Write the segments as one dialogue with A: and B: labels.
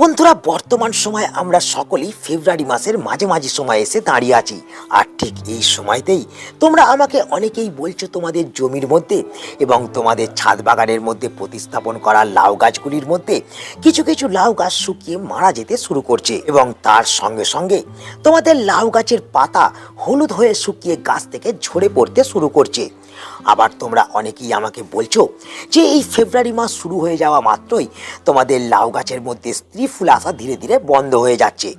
A: বন্ধুরা, বর্তমান সময় আমরা সকলেই ফেব্রুয়ারি মাসের মাঝে মাঝে সময় এসে দাঁড়িয়ে আছি। আর ঠিক এই সময়তেই তোমরা আমাকে অনেকেই বলছো তোমাদের জমির মধ্যে এবং তোমাদের ছাদ বাগানের মধ্যে প্রতিস্থাপন করা লাউ গাছগুলির মধ্যে কিছু কিছু লাউ গাছ শুকিয়ে মারা যেতে শুরু করছে এবং তার সঙ্গে সঙ্গে তোমাদের লাউ গাছের পাতা হলুদ হয়ে শুকিয়ে গাছ থেকে ঝরে পড়তে শুরু করছে। আবার তোমরা অনেকেই আমাকে বলছো যে এই ফেব্রুয়ারি মাস শুরু হয়ে যাওয়া মাত্রই তোমাদের লাউ গাছের মধ্যে স্ত্রী ফুল আসা ধীরে ধীরে বন্ধ হয়ে যাচ্ছে।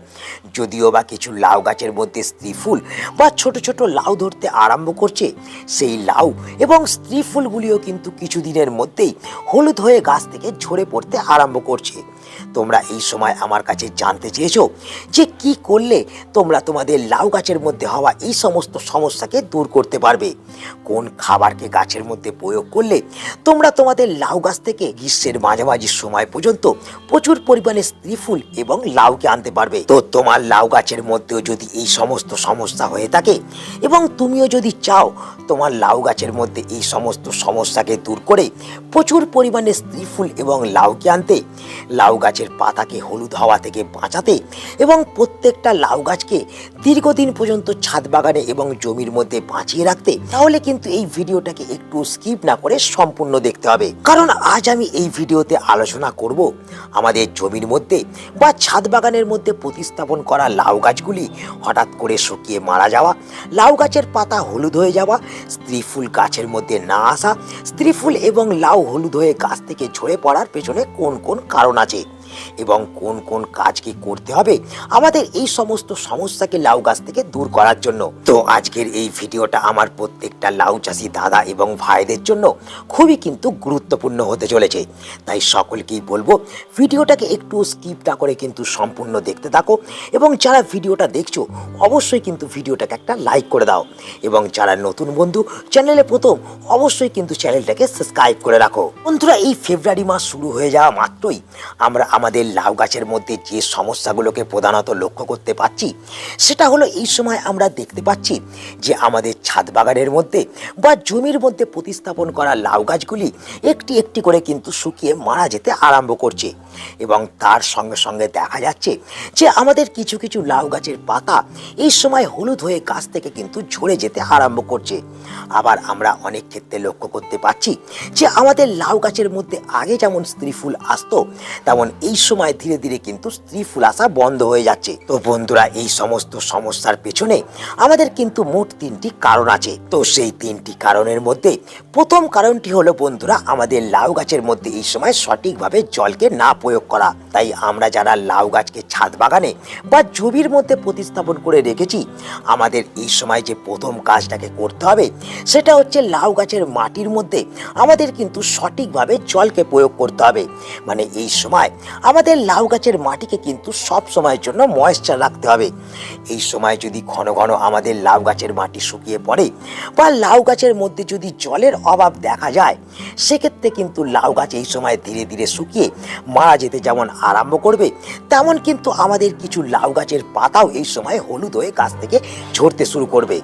A: যদিও বা কিছু লাউ গাছের মধ্যে স্ত্রী ফুল বা ছোট ছোট লাউ ধরতে আরম্ভ করছে, সেই লাউ এবং স্ত্রী ফুলগুলিও কিন্তু কিছুদিনের মধ্যেই হলুদ হয়ে গাছ থেকে ঝরে পড়তে আরম্ভ করছে। তোমরা এই সময় আমার কাছে জানতে চেয়েছো যে কি করলে তোমরা তোমাদের লাউ গাছের মধ্যে হওয়া এই সমস্ত সমস্যাকে দূর করতে পারবে? কোন খাবারকে গাছের মধ্যে প্রয়োগ করলে তোমরা তোমাদের লাউ গাছ থেকে গ্রীষ্মের মাঝামাঝি সময় পর্যন্ত প্রচুর পরিমাণে স্ত্রী ফুল এবং লাউকে আনতে পারবে। তো তোমার লাউ গাছের মধ্যেও যদি এই সমস্ত সমস্যা হয়ে থাকে এবং তুমিও যদি চাও তোমার লাউ গাছের মধ্যে এই সমস্ত সমস্যাকে দূর করে প্রচুর পরিমাণে স্ত্রী ফুল এবং লাউকে আনতে, লাউ গাছের পাতাকে হলুদ হওয়া থেকে বাঁচাতে এবং প্রত্যেকটা লাউ গাছকে দীর্ঘদিন পর্যন্ত ছাদ বাগানে এবং জমির মধ্যে বাঁচিয়ে রাখতে, তাহলে কিন্তু এই ভিডিওটাকে একটু স্কিপ না করে সম্পূর্ণ দেখতে হবে। কারণ আজ আমি এই ভিডিওতে আলোচনা করব আমাদের জমির মধ্যে বা ছাদ বাগানের মধ্যে প্রতিস্থাপন করা লাউ গাছগুলি হঠাৎ করে শুকিয়ে মারা যাওয়া, লাউ গাছের পাতা হলুদ হয়ে যাওয়া, স্ত্রী ফুল গাছের মধ্যে না আসা, স্ত্রী ফুল এবং লাউ হলুদ হয়ে গাছ থেকে ঝরে পড়ার পেছনে কোন কোন কারণ আছে? এবং কোন কোন কাজ কি করতে হবে আমাদের এই সমস্ত সমস্যাকে লাউ গাছ থেকে দূর করার জন্য। তো আজকের এই ভিডিওটা আমার প্রত্যেকটা লাউ চাষি দাদা এবং ভাইদের জন্য খুবই কিন্তু গুরুত্বপূর্ণ হতে চলেছে। তাই সকলকেই বলব, ভিডিওটাকে একটু স্কিপ না করে কিন্তু সম্পূর্ণ দেখতে থাকো এবং যারা ভিডিওটা দেখছ, অবশ্যই কিন্তু ভিডিওটাকে একটা লাইক করে দাও এবং যারা নতুন বন্ধু, চ্যানেলে প্রথম, অবশ্যই কিন্তু চ্যানেলটাকে সাবস্ক্রাইব করে রাখো। বন্ধুরা, এই ফেব্রুয়ারি মাস শুরু হয়ে যাওয়া মাত্রই আমরা আমাদের লাউ গাছের মধ্যে যে সমস্যাগুলোকে প্রধানত লক্ষ্য করতে পাচ্ছি সেটা হলো এই সময় আমরা দেখতে পাচ্ছি যে আমাদের ছাদ বাগানের মধ্যে বা জমির মধ্যে প্রতিস্থাপন করা লাউ গাছগুলি একটি একটি করে কিন্তু শুকিয়ে মারা যেতে আরম্ভ করছে। এবং তার সঙ্গে সঙ্গে দেখা যাচ্ছে যে আমাদের কিছু কিছু লাউ গাছের পাতা এই সময় হলুদ হয়ে গাছ থেকে কিন্তু ঝরে যেতে আরম্ভ করছে। আবার আমরা অনেক ক্ষেত্রে লক্ষ্য করতে পাচ্ছি যে আমাদের লাউ গাছের মধ্যে আগে যেমন স্ত্রী ফুল আসতো, তেমন এই সময় ধীরে ধীরে কিন্তু স্ত্রী ফুল আসা বন্ধ হয়ে যাচ্ছে। তো বন্ধুরা, এই সমস্ত সমস্যার পেছনে আমাদের কিন্তু মোট তিনটি কারণ আছে। তো সেই তিনটি কারণের মধ্যে প্রথম কারণটি হলো, বন্ধুরা, আমাদের লাউ গাছের মধ্যে এই সময় সঠিকভাবে জলকে না প্রয়োগ করা। তাই আমরা যারা লাউ গাছকে ছাদ বাগানে বা জমির মধ্যে প্রতিস্থাপন করে রেখেছি, আমাদের এই সময় যে প্রথম কাজটাকে করতে হবে, সেটা হচ্ছে লাউ গাছের মাটির মধ্যে আমাদের কিন্তু সঠিকভাবে জলকে প্রয়োগ করতে হবে। মানে এই সময় আমাদের লাউ গাছের মাটিকে কিন্তু সব সময়ের জন্য ময়েশ্চার রাখতে হবে। এই সময় যদি ঘন ঘন আমাদের লাউ গাছের মাটি শুকিয়ে পড়ে বা লাউ গাছের মধ্যে যদি জলের অভাব দেখা যায়, সেক্ষেত্রে কিন্তু লাউ গাছ এই সময় ধীরে ধীরে শুকিয়ে মারা যেতে যেমন আরম্ভ করবে, তেমন কিন্তু আমাদের কিছু লাউ গাছের পাতাও এই সময় হলুদ হয়ে গাছ থেকে ঝরতে শুরু করবে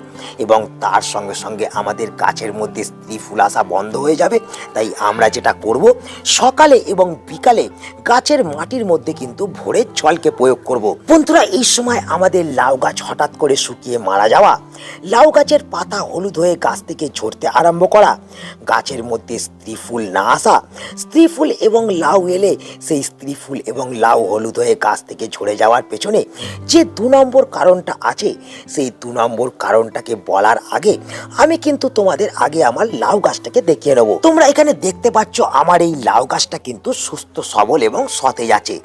A: এবং তার সঙ্গে সঙ্গে আমাদের গাছের মধ্যে স্ত্রী ফুল আসা বন্ধ হয়ে যাবে। তাই আমরা যেটা করব, সকালে এবং বিকালে গাছের মাটির মধ্যে কিন্তু ভোরে জলকে প্রয়োগ করব। বন্ধুরা, এই সময় আমাদের লাউ গাছ হঠাৎ করে শুকিয়ে মারা যাওয়া, লাউ গাছের পাতা হলুদ হয়ে গাছ থেকে ঝরতে আরম্ভ করা, গাছের মধ্যে স্ত্রী ফুল না আসা, স্ত্রী ফুল এবং লাউ এলে সেই স্ত্রী ফুল এবং লাউ হলুদ হয়ে গাছ থেকে ঝরে যাওয়ার পেছনে যে দু নম্বর কারণটা আছে, সেই দু নম্বর কারণটাকে বলার আগে আমি কিন্তু তোমাদের আগে আমার লাউ গাছটাকে দেখিয়ে নেব। তোমরা এখানে দেখতে পাচ্ছ, আমার এই লাউ গাছটা কিন্তু সুস্থ, সবল এবং সতেজ আছে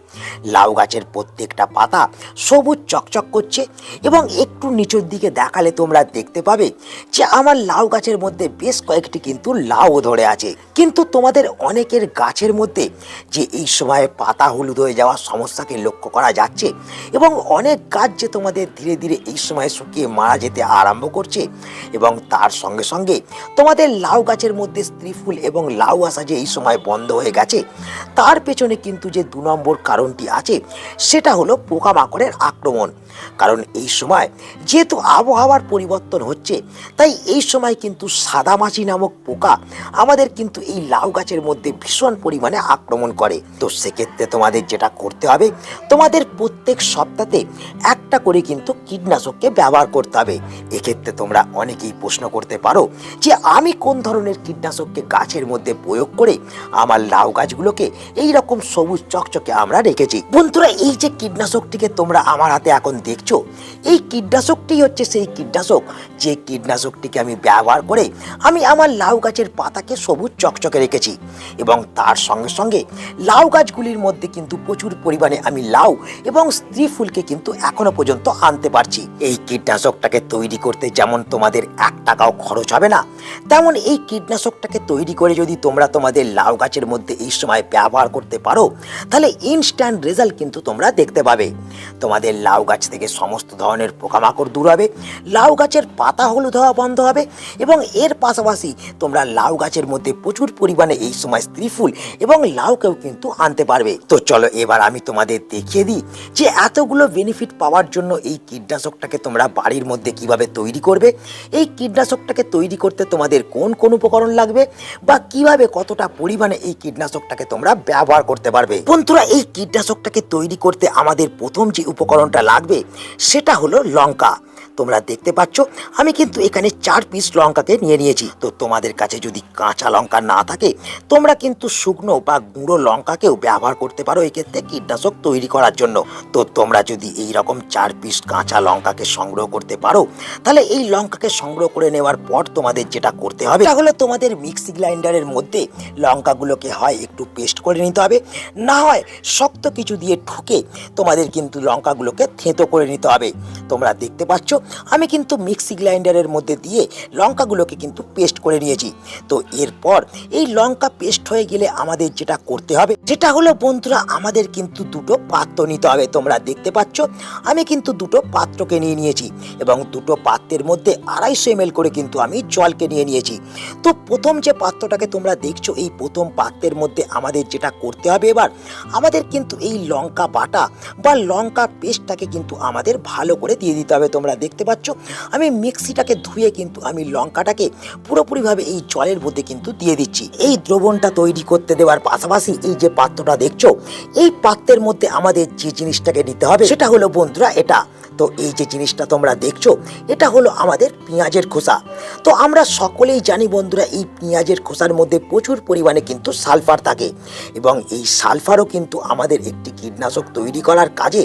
A: লাউ গাছের প্রত্যেকটা পাতা সবুজ চকচক করছে এবং একটু নিচের দিকে দেখালে তোমরা দেখতে পাবে যে আমার লাউ গাছের মধ্যে বেশ কয়েকটি কিন্তু লাউ ধরে আছে। কিন্তু তোমাদের অনেকের গাছের মধ্যে যে এই সময়ে পাতা হলুদ হয়ে যাওয়ার সমস্যাকে লক্ষ্য করা যাচ্ছে এবং অনেক গাছ যে তোমাদের ধীরে ধীরে এই সময় শুকিয়ে মারা যেতে আরম্ভ করছে এবং তার সঙ্গে সঙ্গে তোমাদের লাউ গাছের মধ্যে স্ত্রী ফুল এবং লাউ আসা যে এই সময় বন্ধ হয়ে গেছে, তার পেছনে কিন্তু যে দু নম্বর কারণটি আছে, সেটা হলো পোকামাকড়ের আক্রমণ। কারণ এই সময় যেহেতু আবহাওয়ার পরিবর্তন হচ্ছে, তাই এই সময় কিন্তু সাদামাছি নামক পোকা আমাদের কিন্তু এই লাউ গাছের মধ্যে ভীষণ পরিমাণে আক্রমণ করে। তো সেক্ষেত্রে তোমাদের যেটা করতে হবে, তোমাদের প্রত্যেক সপ্তাহে একটা করে কিন্তু কীটনাশককে ব্যবহার করতে হবে। এক্ষেত্রে তোমরা অনেকেই প্রশ্ন করতে পারো যে, আমি কোন ধরনের কীটনাশককে গাছের মধ্যে প্রয়োগ করে আমার লাউ গাছগুলোকে এই রকম সবুজ চকচকে আমরা রেখেছি। বন্ধুরা, এই যে কীটনাশকটিকে তোমরা আমার হাতে এখন দেখছ, এই কীটনাশকটি হচ্ছে সেই কীটনাশক। যে কীটনাশকটিকে আমি ব্যবহার করে আমি আমার লাউ গাছের পাতাকে সবুজ চকচকে রেখেছি এবং তার সঙ্গে সঙ্গে লাউ গাছগুলির মধ্যে কিন্তু প্রচুর পরিমাণে আমি লাউ এবং স্ত্রী ফুলকে কিন্তু এখনও পর্যন্ত আনতে পারছি। এই কীটনাশকটাকে তৈরি করতে যেমন তোমাদের এক টাকাও খরচ হবে না, তেমন এই কীটনাশকটাকে তৈরি করে যদি তোমরা তোমাদের লাউ গাছের মধ্যে এই সময় ব্যবহার করতে পারো তাহলে ইনস্ট্যান্ট রেজাল্ট কিন্তু তোমরা দেখতে পাবে। তোমাদের লাউ গাছ থেকে সমস্ত ধরনের পোকামাকড় দূর হবে, লাউ গাছের পাতা হলুদ হওয়া বন্ধ হবে এবং এর পাশাপাশি তোমরা লাউ গাছের মধ্যে প্রচুর পরিমাণে এই সময় স্ত্রী ফুল এবং লাউকেও কিন্তু আনতে পারবে। তো চলো এবার আমি তোমাদের দেখিয়ে দিই যে এতগুলো বেনিফিট পাওয়ার জন্য এই কীটনাশকটাকে তোমরা বাড়ির মধ্যে কীভাবে তৈরি করবে, এই কীটনাশকটাকে তৈরি করতে তোমাদের কোন কোন উপকরণ লাগবে বা কীভাবে কতটা পরিমাণে এই কীটনাশকটাকে তোমরা ব্যবহার করতে পারবে। বন্ধুরা এই কীটনাশকটাকে তৈরি করতে আমাদের প্রথম যে উপকরণটা লাগবে সেটা হলো লঙ্কা। তোমরা দেখতে পাচ্ছ, আমি কিন্তু এখানে চার পিস লঙ্কাকে নিয়ে নিয়েছি। তো তোমাদের কাছে যদি কাঁচা লঙ্কা না থাকে, তোমরা কিন্তু শুকনো বা গুঁড়ো লঙ্কাকেও ব্যবহার করতে পারো এক্ষেত্রে কীটনাশক তৈরি করার জন্য। তো তোমরা যদি এই রকম চার পিস কাঁচা লঙ্কাকে সংগ্রহ করতে পারো, তাহলে এই লঙ্কাকে সংগ্রহ করে নেওয়ার পর তোমাদের যেটা করতে হবে, তাহলে তোমাদের মিক্সি গ্রাইন্ডারের মধ্যে লঙ্কাগুলোকে হয় একটু পেস্ট করে নিতে হবে। না হয় শক্ত কিছু দিয়ে ঠুকে তোমাদের কিন্তু লঙ্কাগুলোকে থেঁতো করে নিতে হবে। তোমরা দেখতে পাচ্ছ আমি কিন্তু মিক্সি গ্রাইন্ডারের মধ্যে দিয়ে লঙ্কাগুলোকে কিন্তু পেস্ট করে নিয়েছি। তো এরপর এই লঙ্কা পেস্ট হয়ে গেলে আমাদের যেটা করতে হবে, যেটা হলো বন্ধুরা আমাদের কিন্তু দুটো পাত্র নিতে হবে। তোমরা দেখতে পাচ্ছ, আমি কিন্তু দুটো পাত্রকে নিয়ে নিয়েছি এবং দুটো পাত্রের মধ্যে আড়াইশো এম করে কিন্তু আমি জলকে নিয়ে নিয়েছি। তো প্রথম যে পাত্রটাকে তোমরা দেখছ, এই প্রথম পাত্রের মধ্যে আমাদের যেটা করতে হবে এবার, আমাদের কিন্তু এই লঙ্কা বাটা বা লঙ্কা পেস্টটাকে কিন্তু আমাদের ভালো করে দিয়ে দিতে হবে তোমরা দেখতে পাচ্ছ। আমি মিক্সিটাকে ধুয়ে কিন্তু আমি লঙ্কাটাকে পুরোপুরিভাবে এই জলের মধ্যে কিন্তু দিয়ে দিচ্ছি। এই দ্রবণটা তৈরি করতে দেওয়ার পাশাপাশি এই যে পাত্রটা দেখছ, এই পাত্রের মধ্যে আমাদের যে জিনিসটাকে নিতে হবে সেটা হলো বন্ধুরা এটা। তো এই যে জিনিসটা তোমরা দেখছ, এটা হলো আমাদের পেঁয়াজের খোসা। তো আমরা সকলেই জানি বন্ধুরা এই পেঁয়াজের খোসার মধ্যে প্রচুর পরিমাণে কিন্তু সালফার থাকে এবং এই সালফারও কিন্তু আমাদের একটি কীটনাশক তৈরি করার কাজে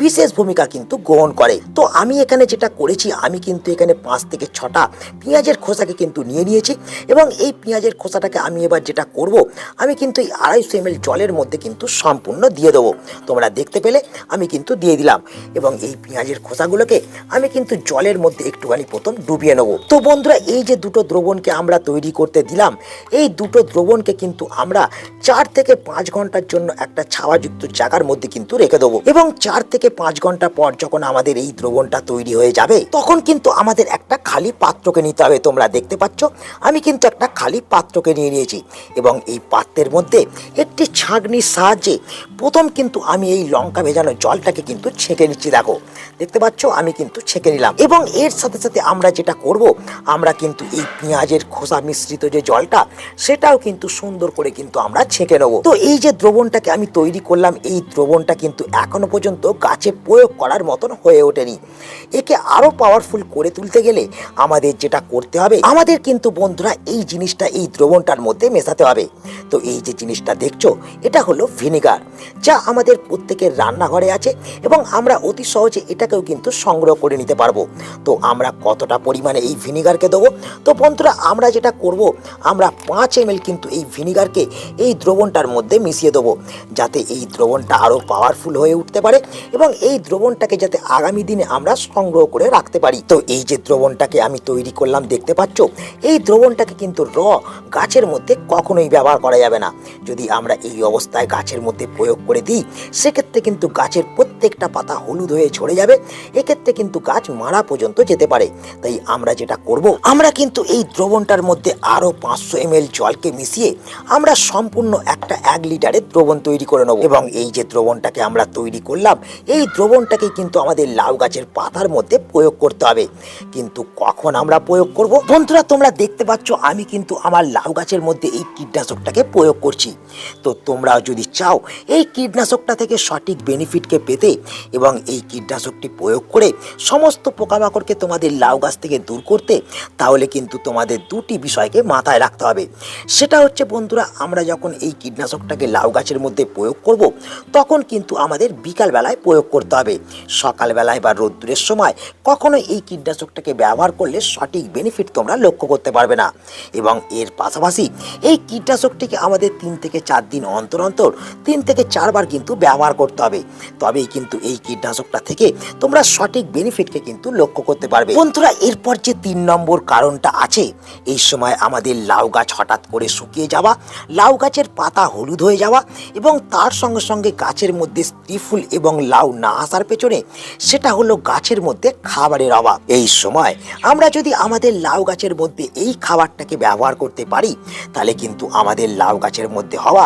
A: বিশেষ ভূমিকা কিন্তু গ্রহণ করে। তো আমি এখানে যেটা করেছি, আমি কিন্তু এখানে পাঁচ থেকে ছটা পেঁয়াজের খোসাকে কিন্তু নিয়ে নিয়েছি এবং এই পেঁয়াজের খোসাটাকে আমি এবার যেটা করব, আমি কিন্তু এই আড়াইশো এম জলের মধ্যে কিন্তু সম্পূর্ণ দিয়ে দেবো। তোমরা দেখতে পেলে আমি কিন্তু দিয়ে দিলাম এবং এই পেঁয়াজের খোসাগুলোকে আমি কিন্তু জলের মধ্যে একটুখানি প্রথম ডুবিয়ে নেব। তো বন্ধুরা, এই যে দুটো দ্রবণকে আমরা তৈরি করতে দিলাম, এই দুটো দ্রবণকে কিন্তু আমরা চার থেকে পাঁচ ঘণ্টার জন্য একটা ছাওয়াযুক্ত জায়গার মধ্যে কিন্তু রেখে দেবো এবং চার থেকে পাঁচ ঘণ্টা পর যখন আমাদের এই দ্রবণটা তৈরি হয়ে যাবে, তখন কিন্তু আমাদের একটা খালি পাত্রকে নিতে হবে। তোমরা দেখতে পাচ্ছ, আমি কিন্তু একটা খালি পাত্রকে নিয়ে নিয়েছি এবং এই পাত্রের মধ্যে একটি ছাঁকনির সাহায্যে প্রথম কিন্তু আমি এই লঙ্কা ভেজানো জলটাকে কিন্তু ছেঁকে নিচ্ছি, দেখো। দেখতে পাচ্ছ, আমি কিন্তু ছেঁকে নিলাম। এবং এর সাথে সাথে আমরা যেটা করব, আমরা কিন্তু এই পেঁয়াজের খোসা মিশ্রিত যে জলটা, সেটাও কিন্তু সুন্দর করে কিন্তু আমরা ছেঁকে নেব। তো এই যে দ্রবণটাকে আমি তৈরি করলাম, এই দ্রবণটা কিন্তু এখনও পর্যন্ত গাছে প্রয়োগ করার মতন হয়ে ওঠেনি। একে আরও পাওয়ারফুল করে তুলতে গেলে আমাদের যেটা করতে হবে, আমাদের কিন্তু বন্ধুরা এই জিনিসটা, এই দ্রবণটার মধ্যে মেশাতে হবে। তো এই যে জিনিসটা দেখছ, এটা হলো ভিনেগার যা আমাদের প্রত্যেকের রান্নাঘরে আছে এবং আমরা অতি সহজে এটাকেও কিন্তু সংগ্রহ করে নিতে পারব। তো আমরা কতটা পরিমাণে এই ভিনেগারকে দেবো? তো বন্ধুরা, আমরা যেটা করব, আমরা পাঁচ এম কিন্তু এই ভিনেগারকে এই দ্রবণটার মধ্যে মিশিয়ে দেবো, যাতে এই দ্রবণটা আরও পাওয়ারফুল হয়ে উঠতে পারে এবং এই দ্রবণটাকে যাতে আগামী দিনে আমরা সংগ্রহ করে করে রাখতে পারি। তো এই যে দ্রবণটাকে আমি তৈরি করলাম, দেখতে পাচ্ছ? এই দ্রবণটাকে কিন্তু র গাছের মধ্যে কখনোই ব্যবহার করা যাবে না। যদি আমরা এই অবস্থায় গাছের মধ্যে প্রয়োগ করে দিই, সেক্ষেত্রে কিন্তু গাছের প্রত্যেকটা পাতা হলুদ হয়ে ঝরে যাবে। এক্ষেত্রে কিন্তু গাছ মারা পর্যন্ত যেতে পারে। তাই আমরা যেটা করব, আমরা কিন্তু এই দ্রবণটার মধ্যে আরও পাঁচশো এম জলকে মিশিয়ে আমরা সম্পূর্ণ একটা এক লিটারের দ্রবণ তৈরি করে নেব। এবং এই যে দ্রবণটাকে আমরা তৈরি করলাম, এই দ্রবণটাকে কিন্তু আমাদের লাউ গাছের পাতার মধ্যে প্রয়োগ করতে হবে। কিন্তু কখন আমরা প্রয়োগ করব? বন্ধুরা, তোমরা দেখতে পাচ্ছ, আমি কিন্তু আমার লাউ গাছের মধ্যে এই কীটনাশকটাকে প্রয়োগ করছি। তো তোমরা যদি চাও, এই কীটনাশকটা থেকে সঠিক বেনিফিটকে পেতে এবং এই কীটনাশকটি প্রয়োগ করে সমস্ত পোকামাকড়কে তোমাদের লাউ গাছ থেকে দূর করতে, তাহলে কিন্তু তোমাদের দুটি বিষয়কে মাথায় রাখতে হবে। সেটা হচ্ছে, বন্ধুরা, আমরা যখন এই কীটনাশকটাকে লাউ গাছের মধ্যে প্রয়োগ করব, তখন কিন্তু আমাদের বিকালবেলায় প্রয়োগ করতে হবে। সকালবেলায় বা রোদ্দুরের সময় কখনো এই কীটনাশকটাকে ব্যবহার করলে সঠিক বেনিফিট তোমরা লক্ষ্য করতে পারবে না। এবং এর পাশাপাশি এই কীটনাশকটিকে আমাদের তিন থেকে চার দিন অন্তর অন্তর, তিন থেকে চারবার কিন্তু ব্যবহার করতে হবে। তবেই কিন্তু এই কীটনাশকটা থেকে তোমরা সঠিক বেনিফিটকে কিন্তু লক্ষ্য করতে পারবে। বন্ধুরা, এরপর যে তিন নম্বর কারণটা আছে, এই সময় আমাদের লাউ গাছ হঠাৎ করে শুকিয়ে যাওয়া, লাউ গাছের পাতা হলুদ হয়ে যাওয়া এবং তার সঙ্গে সঙ্গে গাছের মধ্যে স্ত্রীফুল এবং লাউ না আসার পেছনে, সেটা হলো গাছের মধ্যে খাবারের অভাব। এই সময় আমরা যদি আমাদের লাউ গাছের মধ্যে এই খাবারটাকে ব্যবহার করতে পারি, তাহলে কিন্তু আমাদের লাউ গাছের মধ্যে হওয়া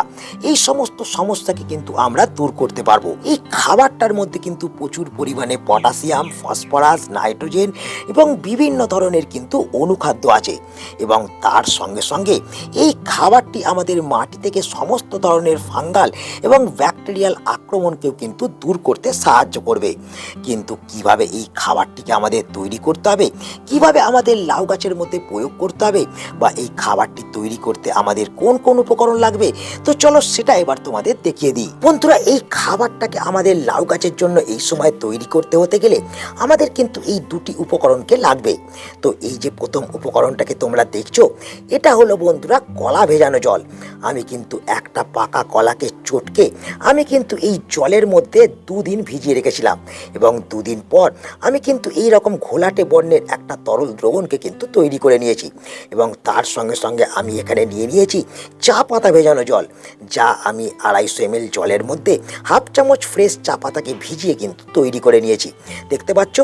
A: এই সমস্ত সমস্যাকে কিন্তু আমরা দূর করতে পারব। এই খাবারটার মধ্যে কিন্তু প্রচুর পরিমাণে পটাশিয়াম, ফসফরাস, নাইট্রোজেন এবং বিভিন্ন ধরনের কিন্তু অনুখাদ্য আছে এবং তার সঙ্গে সঙ্গে এই খাবারটি আমাদের মাটি থেকে সমস্ত ধরনের ফাঙ্গাল এবং ব্যাকটেরিয়াল আক্রমণকেও কিন্তু দূর করতে সাহায্য করবে। কিন্তু কীভাবে এই খাবারটিকে আমাদের তৈরি করতে হবে। কীভাবে আমাদের লাউ গাছের মধ্যে প্রয়োগ করতে হবে বা এই খাবারটি তৈরি করতে আমাদের কোন কোন উপকরণ লাগবে? তো চলো সেটা এবার তোমাদের দেখিয়ে দিই। বন্ধুরা, এই খাবারটাকে আমাদের লাউ গাছের জন্য এই সময় তৈরি করতে হতে গেলে আমাদের কিন্তু এই দুটি উপকরণকে লাগবে। তো এই যে প্রথম উপকরণটাকে তোমরা দেখছ, এটা হলো বন্ধুরা কলা ভেজানো জল। আমি কিন্তু একটা পাকা কলাকে চটকে আমি কিন্তু এই জলের মধ্যে দুদিন ভিজিয়ে রেখেছিলাম এবং দুদিন পর আমি কিন্তু এই রকম ঘোলাটে বর্ণের একটা তরল দ্রবণকে কিন্তু তৈরি করে নিয়েছি। এবং তার সঙ্গে সঙ্গে আমি এখানে নিয়ে নিয়েছি চা পাতা ভেজানো জল, যা আমি আড়াইশো এম জলের মধ্যে হাফ চামচ ফ্রেশ চা পাতাকে ভিজিয়ে কিন্তু তৈরি করে নিয়েছি। দেখতে পাচ্ছ?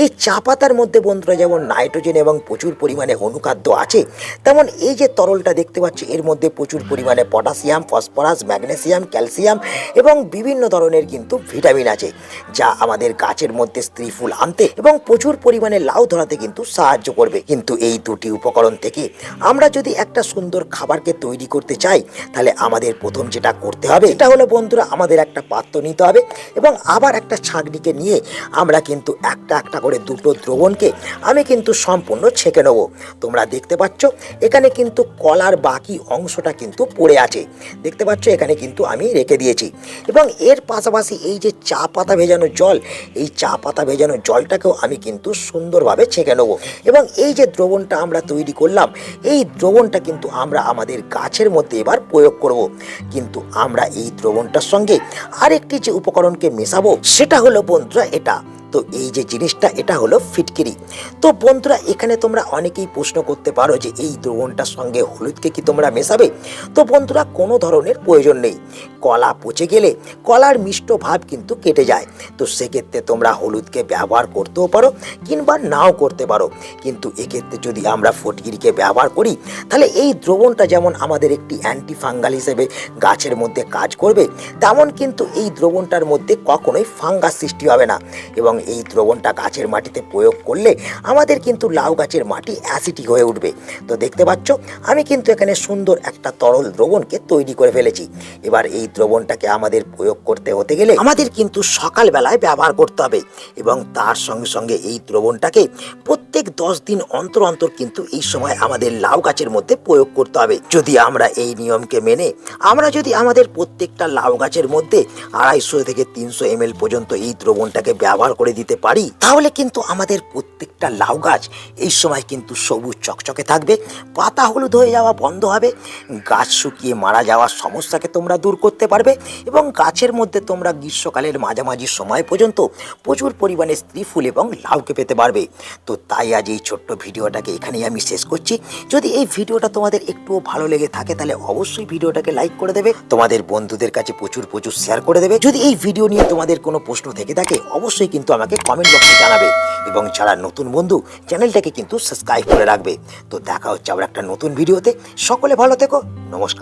A: এই চা পাতার মধ্যে বন্ধুরা যেমন নাইট্রোজেন এবং প্রচুর পরিমাণে অনুখাদ্য আছে, তেমন এই যে তরলটা দেখতে পাচ্ছ, এর মধ্যে প্রচুর পরিমাণে পটাশিয়াম, ফসফরাস, ম্যাগনেসিয়াম, ক্যালসিয়াম এবং বিভিন্ন ধরনের কিন্তু ভিটামিন আছে, যা আমাদের গাছের মধ্যে স্ত্রী ফুল আনতে এবং প্রচুর পরিমাণে লাউ ধরাতে কিন্তু সাহায্য করবে। কিন্তু এই দুটি উপকরণ থেকে আমরা যদি একটা সুন্দর খাবারকে তৈরি করতে চাই, তাহলে আমাদের প্রথম যেটা করতে হবে এটা হলো বন্ধুরা আমাদের একটা পাত্র নিতে হবে এবং আবার একটা ছাঁকনিকে নিয়ে আমরা কিন্তু একটা একটা করে দুটো দ্রবণকে আমি কিন্তু সম্পূর্ণ ছেঁকে নেব। তোমরা দেখতে পাচ্ছ, এখানে কিন্তু কলার বাকি অংশটা কিন্তু পড়ে আছে। দেখতে পাচ্ছ, এখানে কিন্তু আমি রেখে দিয়েছি। এবং এর পাশাপাশি এই যে চা পাতা ভেজানো জল, এই চা পাতা ভেজানো জলটাকেও আমি কিন্তু সুন্দরভাবে ছেঁকে নেব। এবং এই যে দ্রবণটা আমরা তৈরি করলাম, এই দ্রবণটা কিন্তু আমরা আমাদের গাছের মধ্যে এবার প্রয়োগ করব। কিন্তু আমরা এই দ্রবণটার সঙ্গে আরেকটি যে উপকরণকে মেশাবো, সেটা হলো বন্ধুরা এটা। তো এই যে জিনিসটা, এটা হলো ফিটকিরি। তো বন্ধুরা, এখানে তোমরা অনেকেই প্রশ্ন করতে পারো যে এই দ্রবণটার সঙ্গে হলুদকে কি তোমরা মেশাবে? তো বন্ধুরা, কোনো ধরনের প্রয়োজন নেই। কলা পচে গেলে কলার মিষ্ট ভাব কিন্তু কেটে যায়। তো সেক্ষেত্রে তোমরা হলুদকে ব্যবহার করতেও পারো কিংবা নাও করতে পারো। কিন্তু এক্ষেত্রে যদি আমরা ফটকিরিকে ব্যবহার করি, তাহলে এই দ্রবণটা যেমন আমাদের একটি অ্যান্টি ফাঙ্গাল হিসেবে গাছের মধ্যে কাজ করবে, তেমন কিন্তু এই দ্রবণটার মধ্যে কখনোই ফাঙ্গাস সৃষ্টি হবে না। এবং এই দ্রবণটা গাছের মাটিতে প্রয়োগ করলে আমাদের কিন্তু লাউ গাছের মাটি অ্যাসিডিক হয়ে উঠবে। তো দেখতে পাচ্ছ, আমি কিন্তু এখানে সুন্দর একটা তরল দ্রবণকে তৈরি করে ফেলেছি। এবার এই দ্রবণটাকে আমাদের প্রয়োগ করতে হতে গেলে আমাদের কিন্তু সকালবেলায় ব্যবহার করতে হবে এবং তার সঙ্গে সঙ্গে এই দ্রবণটাকে প্রত্যেক দশ দিন অন্তর অন্তর কিন্তু এই সময় আমাদের লাউ গাছের মধ্যে প্রয়োগ করতে হবে। যদি আমরা এই নিয়মকে মেনে আমরা যদি আমাদের প্রত্যেকটা লাউ গাছের মধ্যে আড়াইশো থেকে তিনশো এম পর্যন্ত এই দ্রবণটাকে ব্যবহার করে দিতে পারি, তাহলে কিন্তু আমাদের প্রত্যেকটা লাউ গাছ এই সময় কিন্তু সবুজ চকচকে থাকবে, পাতা হলুদ হয়ে যাওয়া বন্ধ হবে, গাছ শুকিয়ে মারা যাওয়ার সমস্যাকে তোমরা দূর করতে পারবে এবং গাছের মধ্যে তোমরা গ্রীষ্মকালের মাঝামাঝি সময় পর্যন্ত প্রচুর পরিমাণে স্ত্রী ফুল এবং লাউকে পেতে পারবে। তো তাই আজ এই ছোট্ট ভিডিওটাকে এখানেই আমি শেষ করছি। যদি এই ভিডিওটা তোমাদের একটুও ভালো লেগে থাকে, তাহলে অবশ্যই ভিডিওটাকে লাইক করে দেবে, তোমাদের বন্ধুদের কাছে প্রচুর প্রচুর শেয়ার করে দেবে। যদি এই ভিডিও নিয়ে তোমাদের কোনো প্রশ্ন থেকে থাকে, অবশ্যই কিন্তু আমাকে কমেন্ট বক্সে জানাবে এবং যারা নতুন বন্ধু, চ্যানেলটাকে কিন্তু সাবস্ক্রাইব করে রাখবে। তো দেখা হচ্ছে আবার একটা নতুন ভিডিওতে সকলে ভালো থেকো। নমস্কার।